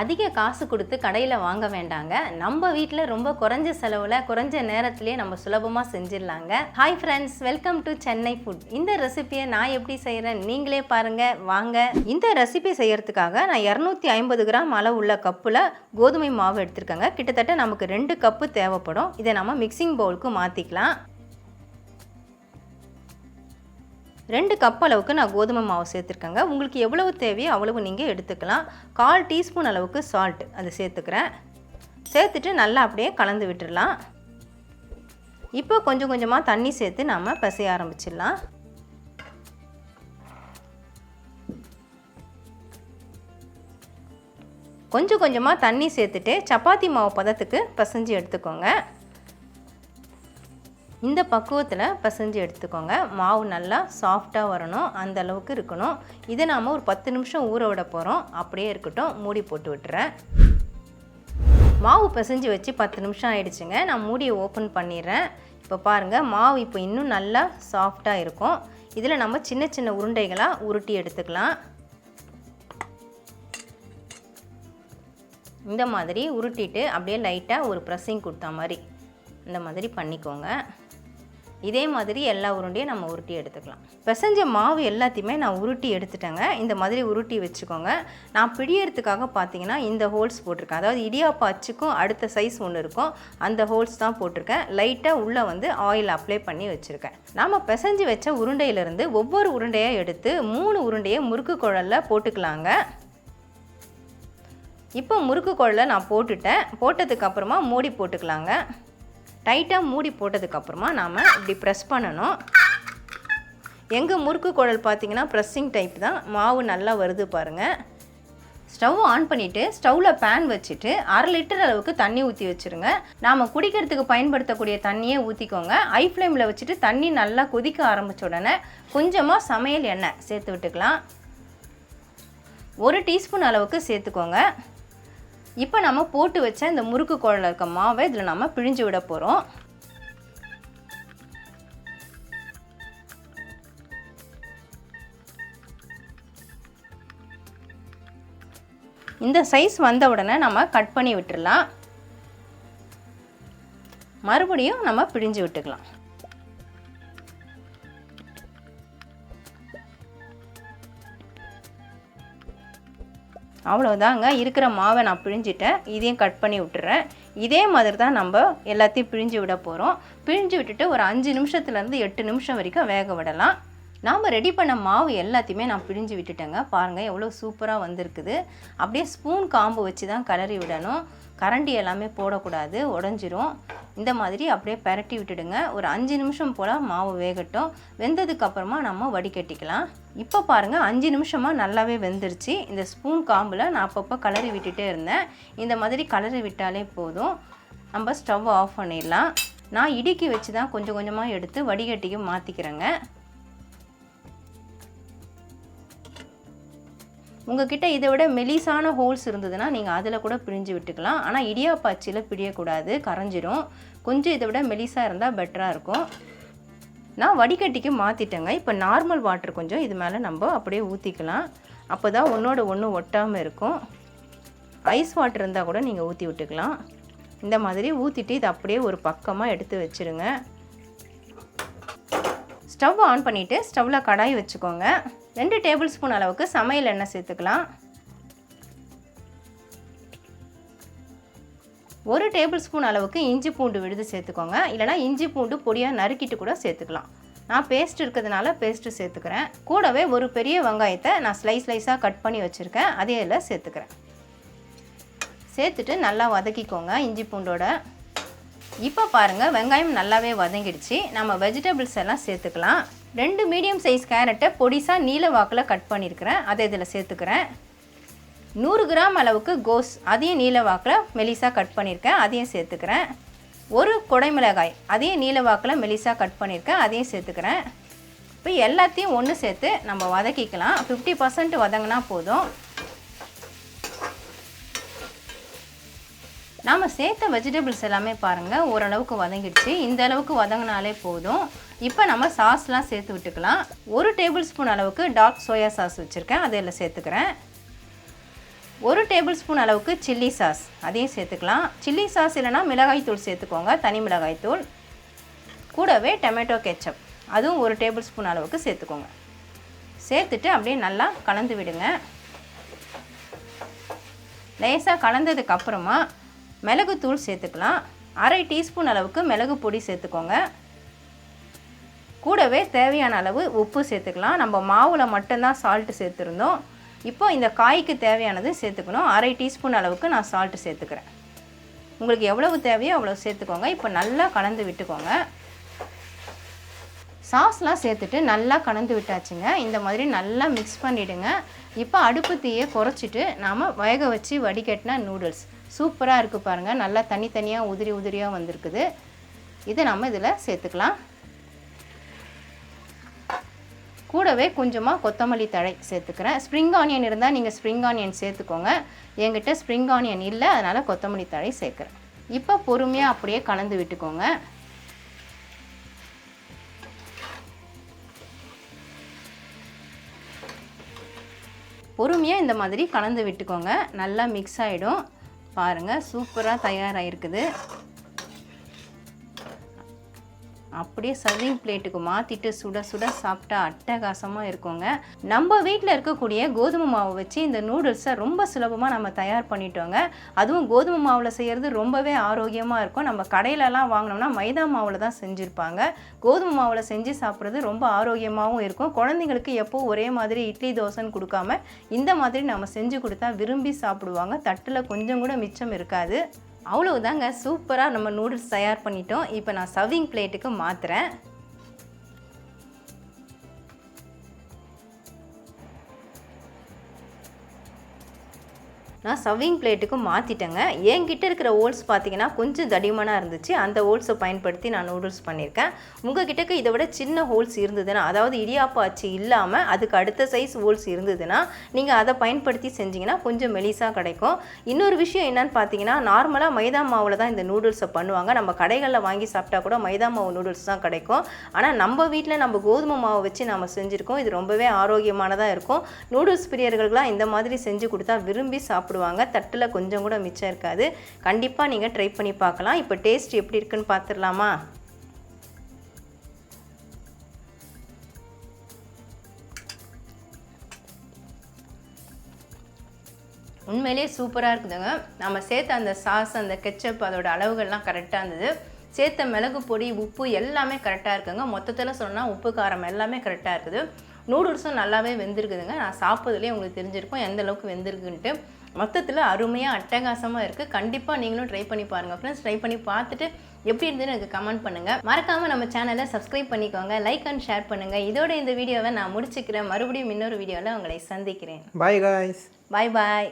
அதிக காசு கொடுத்து கடையில் வாங்க வேண்டாங்க. நம்ம வீட்டில் ரொம்ப குறைஞ்ச செலவில் குறைஞ்ச நேரத்திலே நம்ம சுலபமாக செஞ்சிடலாங்க. Hi friends welcome to Chennai food இந்த ரெசிபியை நான் எப்படி செய்கிறேன் நீங்களே பாருங்கள் வாங்க. இந்த ரெசிபி செய்கிறதுக்காக நான் இரநூத்தி ஐம்பது கிராம் அளவு உள்ள கப்பில் கோதுமை மாவு எடுத்திருக்கேங்க. கிட்டத்தட்ட நமக்கு ரெண்டு கப்பு தேவைப்படும். இதை நம்ம மிக்சிங் பவுலுக்கு மாற்றிக்கலாம் ரெண்டு கப் அளவுக்கு நான் கோதுமை மாவு சேர்த்துருக்கேங்க. உங்களுக்கு எவ்வளவு தேவையோ அவ்வளவு நீங்கள் எடுத்துக்கலாம். கால் டீஸ்பூன் அளவுக்கு சால்ட் அது சேர்த்துக்கிறேன். சேர்த்துட்டு நல்லா அப்படியே கலந்து விட்டுடலாம் இப்போ கொஞ்சம் கொஞ்சமாக தண்ணி சேர்த்து நாம் பிசைய ஆரம்பிச்சிடலாம். கொஞ்சம் கொஞ்சமாக தண்ணி சேர்த்துட்டு சப்பாத்தி மாவு பதத்துக்கு பிசைஞ்சு எடுத்துக்கோங்க. இந்த பக்குவத்தில் பிசைஞ்சு எடுத்துக்கோங்க. மாவு நல்லா சாஃப்டாக வரணும். அந்த அளவுக்கு இருக்கணும். இதை நாம் ஒரு பத்து நிமிஷம் ஊற விட போகிறோம் அப்படியே இருக்கட்டும். மூடி போட்டு விட்டுறேன். மாவு பிசைஞ்சு வச்சு பத்து நிமிஷம் ஆயிடுச்சுங்க. நான் மூடியை ஓப்பன் பண்ணிடுறேன். இப்போ பாருங்கள் மாவு இப்போ இன்னும் நல்லா சாஃப்டாக இருக்கும். இதில் நம்ம சின்ன சின்ன உருண்டைகளாக உருட்டி எடுத்துக்கலாம். இந்த மாதிரி உருட்டிட்டு அப்படியே லைட்டாக ஒரு ப்ரெஸ்ஸிங் கொடுத்தா மாதிரி. இந்த மாதிரி பண்ணிக்கோங்க. இதே மாதிரி எல்லா உருண்டையும் நம்ம உருட்டி எடுத்துக்கலாம். பிசைஞ்ச மாவு எல்லாத்தையுமே நான் உருட்டி எடுத்துட்டேங்க. இந்த மாதிரி உருட்டி வச்சுக்கோங்க. நான் பிடியறதுக்காக பார்த்தீங்கன்னா இந்த ஹோல்ஸ் போட்டிருக்கேன். அதாவது இடியாப்பா அச்சுக்கும் அடுத்த சைஸ் ஒன்று இருக்கும். அந்த ஹோல்ஸ் தான் போட்டிருக்கேன். லைட்டாக உள்ளே வந்து ஆயில் அப்ளை பண்ணி வச்சுருக்கேன். நாம் பிசைஞ்சு வச்ச உருண்டையிலேருந்து ஒவ்வொரு உருண்டையாக எடுத்து மூணு உருண்டையை முறுக்கு குழலில் போட்டுக்கலாங்க. இப்போ முறுக்கு குழலை நான் போட்டுட்டேன். போட்டதுக்கப்புறமா மூடி போட்டுக்கலாங்க. டைட்டாக மூடி போட்டதுக்கப்புறமா நாம் இப்படி ப்ரெஸ் பண்ணணும். எங்கள் முறுக்கு குழல் பார்த்தீங்கன்னா ப்ரெஸ்ஸிங் டைப் தான். மாவு நல்லா வருது பாருங்கள் ஸ்டவ் ஆன் பண்ணிவிட்டு ஸ்டவ்வில் பேன் வச்சுட்டு அரை லிட்டர் அளவுக்கு தண்ணி ஊற்றி வச்சுருங்க. நாம் குடிக்கிறதுக்கு பயன்படுத்தக்கூடிய தண்ணியே ஊற்றிக்கோங்க ஐ ஃப்ளேமில் வச்சுட்டு தண்ணி நல்லா கொதிக்க ஆரம்பித்த உடனே கொஞ்சமாக சமையல் எண்ணெய் சேர்த்து விட்டுக்கலாம். ஒரு டீஸ்பூன் அளவுக்கு சேர்த்துக்கோங்க. இப்போ நம்ம போட்டு வச்ச இந்த முறுக்கு குழல இருக்க மாவை இதில் நம்ம பிழிஞ்சு விட போகிறோம் இந்த சைஸ் வந்த உடனே நம்ம கட் பண்ணி விட்டுடலாம் மறுபடியும் நம்ம பிழிஞ்சு விட்டுக்கலாம். அவ்வளோதாங்க இருக்கிற மாவை நான் பிழிஞ்சிட்டேன். இதையும் கட் பண்ணி விட்டுறேன். இதே மாதிரி தான் நம்ம எல்லாத்தையும் பிழிஞ்சு விட போகிறோம் பிழிஞ்சு விட்டுட்டு ஒரு அஞ்சு நிமிஷத்துலேருந்து எட்டு நிமிஷம் வரைக்கும் வேக விடலாம். நாம் ரெடி பண்ண மாவு எல்லாத்தையுமே நான் பிழிஞ்சு விட்டுட்டேங்க. பாருங்கள் எவ்வளோ சூப்பராக வந்திருக்குது. அப்படியே ஸ்பூன் காம்பு வச்சு தான் கலரி விடணும். கரண்டி எல்லாமே போடக்கூடாது உடஞ்சிரும். இந்த மாதிரி அப்படியே பரட்டி விட்டுடுங்க. ஒரு அஞ்சு நிமிஷம் போல் மாவு வேகட்டும். வெந்ததுக்கப்புறமா நம்ம வடிகட்டிக்கலாம். இப்போ பாருங்கள் அஞ்சு நிமிஷமாக நல்லாவே வெந்துருச்சு. இந்த ஸ்பூன் காம்பில் நான் அப்பப்போ கலரி விட்டுட்டே இருந்தேன். இந்த மாதிரி கலரி விட்டாலே போதும். நம்ம ஸ்டவ் ஆஃப் பண்ணிடலாம். நான் இடுக்கி வச்சு தான் கொஞ்சம் கொஞ்சமாக எடுத்து வடிகட்டிக்கு மாற்றிக்கிறேங்க உங்ககிட்ட இதை விட மெலிசான ஹோல்ஸ் இருந்ததுன்னா நீங்கள் அதில் கூட பிழிஞ்சு விட்டுக்கலாம். ஆனால் இடியாப்பாச்சியில் பிடியக்கூடாது கரைஞ்சிரும். கொஞ்சம் இதை விட மெலிசாக இருந்தால் பெட்டராக இருக்கும். நான் வடிகட்டிக்கு மாற்றிட்டேங்க இப்போ நார்மல் வாட்டர் கொஞ்சம் இது மேலே நம்ம அப்படியே ஊற்றிக்கலாம் அப்போ தான் ஒன்றோட ஒன்று ஒட்டாமல் இருக்கும். ஐஸ் வாட்டர் இருந்தால் கூட நீங்கள் ஊற்றி விட்டுக்கலாம். இந்த மாதிரி ஊற்றிட்டு இதை அப்படியே ஒரு பக்கமாக எடுத்து வச்சுருங்க. ஸ்டவ் ஆன் பண்ணிவிட்டு ஸ்டவ்வில் கடாய் வச்சுக்கோங்க. ரெண்டு டேபிள் ஸ்பூன் அளவுக்கு சமையல் எண்ணெய் சேர்த்துக்கலாம். ஒரு டேபிள் ஸ்பூன் அளவுக்கு இஞ்சி பூண்டு விழுது சேர்த்துக்கோங்க. இல்லைனா இஞ்சி பூண்டு பொடியாக நறுக்கிட்டு கூட சேர்த்துக்கலாம். நான் பேஸ்ட் இருக்கிறதுனால பேஸ்ட்டு சேர்த்துக்கிறேன். கூடவே ஒரு பெரிய வெங்காயத்தை நான் ஸ்லைஸ் ஸ்லைஸாக கட் பண்ணி வச்சுருக்கேன். அதே இதில் சேர்த்துக்கிறேன். சேர்த்துட்டு நல்லா வதக்கிக்கோங்க இஞ்சி பூண்டோட. இப்போ பாருங்கள் வெங்காயம் நல்லாவே வதங்கிடுச்சு. நம்ம வெஜிடபிள்ஸ் எல்லாம் சேர்த்துக்கலாம். ரெண்டு மீடியம் சைஸ் கேரட்டை பொடிசாக நீல வாக்கில் கட் பண்ணியிருக்கிறேன் அதை இதில் சேர்த்துக்கிறேன். நூறு கிராம் அளவுக்கு கோஸ் அதையும் நீல வாக்கில் மெலிசாக கட் பண்ணியிருக்கேன் அதையும் சேர்த்துக்கிறேன். ஒரு குடைமிளகாய் அதையும் நீல வாக்கில் மெலிசாக கட் பண்ணியிருக்கேன் அதையும் சேர்த்துக்கிறேன். இப்போ எல்லாத்தையும் ஒன்று சேர்த்து நம்ம வதக்கிக்கலாம். ஃபிஃப்டி பர்சன்ட் வதங்கினா போதும். நாம் சேர்த்த வெஜிடபிள்ஸ் எல்லாமே பாருங்கள் ஓரளவுக்கு வதங்கிடுச்சு. இந்த அளவுக்கு வதங்கினாலே போதும். இப்போ நம்ம சாஸ்லாம் சேர்த்து விட்டுக்கலாம். ஒரு டேபிள் ஸ்பூன் அளவுக்கு டார்க் சோயா சாஸ் வச்சுருக்கேன். அதில் சேர்த்துக்கிறேன். ஒரு டேபிள் ஸ்பூன் அளவுக்கு சில்லி சாஸ் அதையும் சேர்த்துக்கலாம். சில்லி சாஸ் இல்லைனா மிளகாய்த்தூள் சேர்த்துக்கோங்க. தனி மிளகாய்த்தூள் கூடவே டொமேட்டோ கெச்சப் அதுவும் ஒரு டேபிள் ஸ்பூன் அளவுக்கு சேர்த்துக்கோங்க. சேர்த்துட்டு அப்படியே நல்லா கலந்து விடுங்க. லேசாக கலந்ததுக்கப்புறமா மிளகுத்தூள் சேர்த்துக்கலாம். அரை டீஸ்பூன் அளவுக்கு மிளகு பொடி சேர்த்துக்கோங்க. கூடவே தேவையான அளவு உப்பு சேர்த்துக்கலாம். நம்ம மாவில் மட்டும்தான் சால்ட்டு சேர்த்துருந்தோம். இப்போ இந்த காய்க்கு தேவையானது சேர்த்துக்கணும். அரை டீஸ்பூன் அளவுக்கு நான் சால்ட்டு சேர்த்துக்கிறேன். உங்களுக்கு எவ்வளவு தேவையோ அவ்வளோ சேர்த்துக்கோங்க. இப்போ நல்லா கலந்து விட்டுக்கோங்க. சாஸ்லாம் சேர்த்துட்டு நல்லா கலந்து விட்டாச்சுங்க. இந்த மாதிரி நல்லா மிக்ஸ் பண்ணிவிடுங்க இப்போ அடுப்பு தீயை குறைச்சிட்டு நாம் வேக வச்சு வடிகட்டின நூடுல்ஸ் சூப்பராக இருக்குது பாருங்கள் நல்லா தனித்தனியாக உதிரி உதிரியாக வந்திருக்குது. இதை நம்ம இதில் சேர்த்துக்கலாம். கூடவே கொஞ்சமாக கொத்தமல்லி தழை சேர்த்துக்கிறேன். ஸ்ப்ரிங் ஆனியன் இருந்தால் நீங்கள் ஸ்ப்ரிங் ஆனியன் சேர்த்துக்கோங்க. என்கிட்ட ஸ்ப்ரிங் ஆனியன் இல்லை அதனால் கொத்தமல்லி தழை சேர்க்குறேன். இப்போ பொறுமையாக அப்படியே கலந்து விட்டுக்கோங்க. பொறுமையாக இந்த மாதிரி கலந்து விட்டுக்கோங்க. நல்லா மிக்ஸ் ஆகிடும் பாருங்கள் சூப்பராக தயாராகிருக்குது அப்படியே சர்விங் பிளேட்டுக்கு மாற்றிட்டு சுட சுட சாப்பிட்டா அட்டகாசமாக இருக்குங்க. நம்ம வீட்டில் இருக்கக்கூடிய கோதுமை மாவை வச்சு இந்த நூடுல்ஸை ரொம்ப சுலபமாக நம்ம தயார் பண்ணிட்டோங்க. அதுவும் கோதுமை மாவில் செய்கிறது ரொம்பவே ஆரோக்கியமாக இருக்கும். நம்ம கடையிலலாம் வாங்கினோம்னா மைதா மாவில் தான் செஞ்சுருப்பாங்க. கோதுமை மாவில் செஞ்சு சாப்பிட்றது ரொம்ப ஆரோக்கியமாகவும் இருக்கும். குழந்தைங்களுக்கு எப்போவும் ஒரே மாதிரி இட்லி தோசைன்னு கொடுக்காம இந்த மாதிரி நம்ம செஞ்சு கொடுத்தா விரும்பி சாப்பிடுவாங்க. தட்டில் கொஞ்சம் கூட மிச்சம் இருக்காது. அவ்வளவுதாங்க. சூப்பராக நம்ம நூடுல்ஸ் தயார் பண்ணிட்டோம். இப்போ நான் சர்விங் பிளேட்டுக்கு மாற்றுறேன் நான் சவ்விங் பிளேட்டுக்கு மாற்றிட்டேங்க என்கிட்ட இருக்கிற ஓல்ஸ் பார்த்தீங்கன்னா கொஞ்சம் தடிமனாக இருந்துச்சு. அந்த ஹோல்ஸை பயன்படுத்தி நான் நூடுல்ஸ் பண்ணியிருக்கேன் உங்கள் கிட்டக்கு இதை விட சின்ன ஹோல்ஸ் இருந்ததுன்னா அதாவது இடியாப்பா அச்சு இல்லாமல் அதுக்கு அடுத்த சைஸ் ஹோல்ஸ் இருந்ததுன்னா நீங்கள் அதை பயன்படுத்தி செஞ்சிங்கன்னா கொஞ்சம் மெலிசாக கிடைக்கும். இன்னொரு விஷயம் என்னன்னு பார்த்தீங்கன்னா நார்மலாக மைதா மாவில் தான் இந்த நூடுல்ஸை பண்ணுவாங்க. நம்ம கடைகளில் வாங்கி சாப்பிட்டா கூட மைதா மாவு நூடுல்ஸ் தான் கிடைக்கும். ஆனால் நம்ம வீட்டில் நம்ம கோதுமை மாவை வச்சு நம்ம செஞ்சுருக்கோம். இது ரொம்பவே ஆரோக்கியமானதாக இருக்கும். நூடுல்ஸ் பிரியர்கள்லாம் இந்த மாதிரி செஞ்சு கொடுத்தா விரும்பி சாப்பிடுவாங்க. தட்டில் கொஞ்சம் கூட மிச்சம் இருக்காது. கண்டிப்பாக நீங்கள் ட்ரை பண்ணி பார்க்கலாம். இப்போ டேஸ்ட் எப்படி இருக்குன்னு பார்த்துடலாமா? உண்மையிலே சூப்பராக இருக்குதுங்க. நம்ம சேர்த்த அந்த சாஸ் அந்த கெச்சப் அதோட அளவுகள்லாம் கரெக்டாக இருந்தது. சேர்த்த மிளகு பொடி உப்பு எல்லாமே கரெக்டாக இருக்குங்க. மொத்தத்தில் சொன்னால் உப்பு காரம் எல்லாமே கரெக்டாக இருக்குது. நூடுல்ஸும் நல்லாவே வெந்திருக்குதுங்க. நான் சாப்பிட்றதுலேயே உங்களுக்கு தெரிஞ்சிருக்கும். எந்த அளவுக்கு வெந்திருக்குன்ட்டு. மொத்தத்தில் அருமையாக அட்டகாசமாக இருக்குது கண்டிப்பாக நீங்களும் ட்ரை பண்ணி பாருங்கள் ஃப்ரெண்ட்ஸ் ட்ரை பண்ணி பார்த்துட்டு எப்படி இருந்ததுன்னு எனக்கு கமெண்ட் பண்ணுங்கள் மறக்காமல் நம்ம சேனலை சப்ஸ்கிரைப் பண்ணிக்கோங்க. லைக் அண்ட் ஷேர் பண்ணுங்கள் இதோட இந்த வீடியோவை நான் முடிச்சுக்கிறேன். மறுபடியும் இன்னொரு வீடியோவில் உங்களை சந்திக்கிறேன். பாய் காய்ஸ் பாய் பாய்